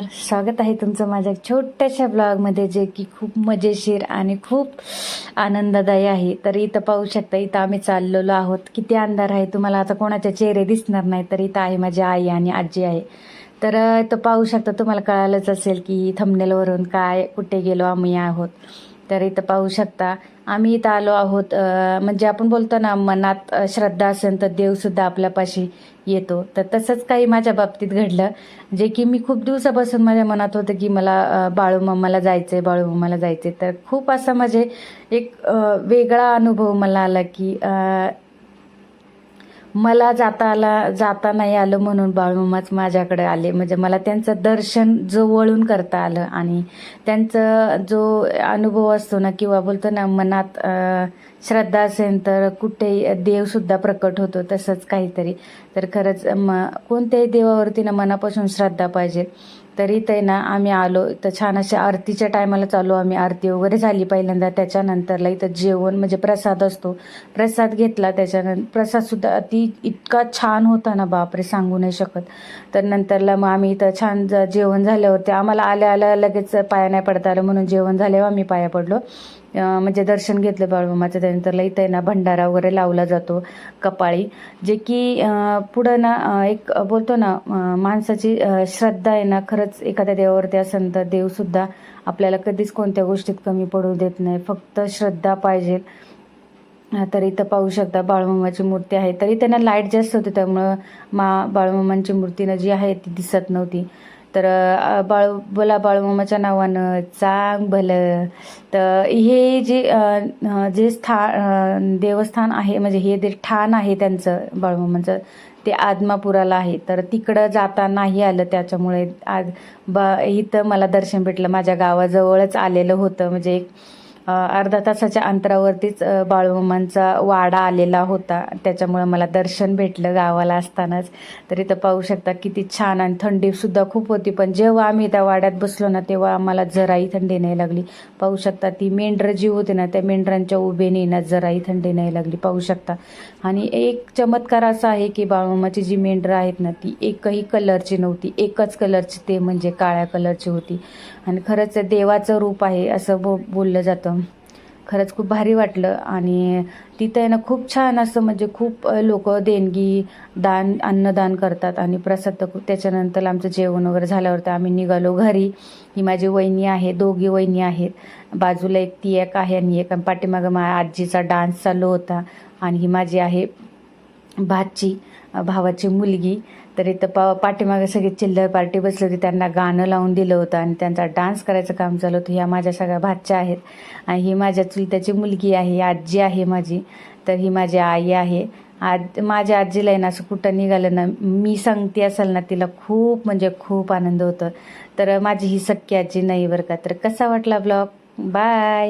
स्वागत आहे तुमचं माझ्या छोट्याशा ब्लॉगमध्ये जे की खूप मजेशीर आणि खूप आनंददायी आहे. तर इथं पाहू शकता इथं आम्ही चाललेलो आहोत. किती अंधार आहे तुम्हाला आता कोणाचे चेहरे दिसणार नाही तर इथं आहे माझी आई आणि आजी आहे. तर इथं पाहू शकता तुम्हाला कळालंच असेल की थंबनेलवरून काय कुठे गेलो आम्ही आहोत. तर इथं पाहू शकता. आम्ही इथं आलो आहोत म्हणजे आपण बोलतो ना मनात श्रद्धा असेल तर देवसुद्धा आपल्यापाशी येतो. तर तसंच काही माझ्या बाबतीत घडलं जे की मी खूप दिवसापासून माझ्या मनात होतं की मला अं, बाळूमामाला जायचंय बाळूमामाला जायचंय. तर खूप असा म्हणजे एक वेगळा अनुभव मला आला की मला जाता आला जाता नाही आलं म्हणून बाळूमामाच माझ्याकडे आले. म्हणजे मला त्यांचं दर्शन जवळून करता आलं आणि त्यांचं जो अनुभव असतो ना किंवा बोलतो ना मनात श्रद्धा असेल तर कुठेही देवसुद्धा प्रकट होतो तसंच काहीतरी. तर खरंच म कोणत्याही देवावरती ना मनापासून श्रद्धा पाहिजे. तरी ते ना आम्ही आलो तर छान अशा आरतीच्या टायमाला चालू आम्ही आरती वगैरे झाली पहिल्यांदा. त्याच्यानंतरला इथं जेवण म्हणजे प्रसाद असतो. प्रसाद घेतला त्याच्यानंतर प्रसादसुद्धा अति इतका छान होता ना बापरे सांगू नाही शकत. तर नंतरला मग आम्ही इथं छान जेवण झाल्यावरती आम्हाला आल्या आल्या लगेच पाया नाही पडता आलं म्हणून जेवण झाल्यावर आम्ही पाया पडलो. म्हणजे दर्शन घेतलं बाळूमामाचं त्यानंतरला इथं आहे ना भंडारा वगैरे लावला जातो कपाळी. जे की पुढं ना एक बोलतो ना माणसाची श्रद्धा आहे ना खरंच एखाद्या देवावरती असेल तर देवसुद्धा आपल्याला कधीच कोणत्या गोष्टीत कमी पडू देत नाही. फक्त श्रद्धा पाहिजे. तर इथं पाहू शकता बाळूमामाची मूर्ती आहे. तरी त्यांना लाइट जास्त होती त्यामुळं मा बाळूमामांची मूर्तीनं जी आहे ती दिसत नव्हती. तर बाळू बोला बाळूमामाच्या नावानं चांग भलं. तर हे जे जे स्थान देवस्थान आहे म्हणजे हे जे ठाण आहे त्यांचं बाळूमामाचं ते आदमापुराला आहे. तर तिकडं जाता नाही आलं त्याच्यामुळे आज बा इथं मला दर्शन भेटलं. माझ्या गावाजवळच आलेलं होतं. म्हणजे एक अर्धा तासाच्या अंतरावरतीच बाळूमामांचा वाडा आलेला होता. त्याच्यामुळं मला दर्शन भेटलं गावाला असतानाच. तर इथं पाहू शकता किती छान आणि थंडीसुद्धा खूप होती. पण जेव्हा आम्ही त्या वाड्यात बसलो ना तेव्हा आम्हाला जराही थंडी नाही लागली. पाहू शकता ती मेंढरं जी होती ना त्या मेंढरांच्या उभेने ना जराही थंडी नाही लागली. पाहू शकता. आणि एक चमत्कार असा आहे की बाळूमामाची जी मेंढरं आहेत ना ती एकही कलरची नव्हती. एकच कलरची ते म्हणजे काळ्या कलरची होती. आणि खरंच देवाचं रूप आहे असं बो बोललं जातं. खरंच खूप भारी वाटलं. आणि तिथं आहे ना खूप छान असं म्हणजे खूप लोक देणगी दान अन्नदान करतात आणि प्रसाद त्याच्यानंतर आमचं जेवण वगैरे झाल्यावरती आम्ही निघालो घरी. ही माझी वहिनी आहे दोघी वहिनी आहेत. बाजूला एक ती एक आहे आणि एक पाठीमागं माझ्या आजीचा डान्स चालू होता. आणि ही माझी आहे भाची भावाची मुलगी. तर इथं पा पाठीमागे सगळी चिल्लर पार्टी बसली होती. त्यांना गाणं लावून दिलं होतं आणि त्यांचा डान्स करायचं काम चालू होतं. ह्या माझ्या सगळ्या भाच्या आहेत. आणि ही माझ्या चुलत्याची मुलगी आहे. आजी आहे माझी. तर ही माझी आई आहे. आज माझ्या आजीला आहे ना असं कुठं निघालं ना मी सांगते असेल ना तिला खूप म्हणजे खूप आनंद होतो. तर माझी ही सख्खी आजी नाही बरं का. तर कसा वाटला ब्लॉग बाय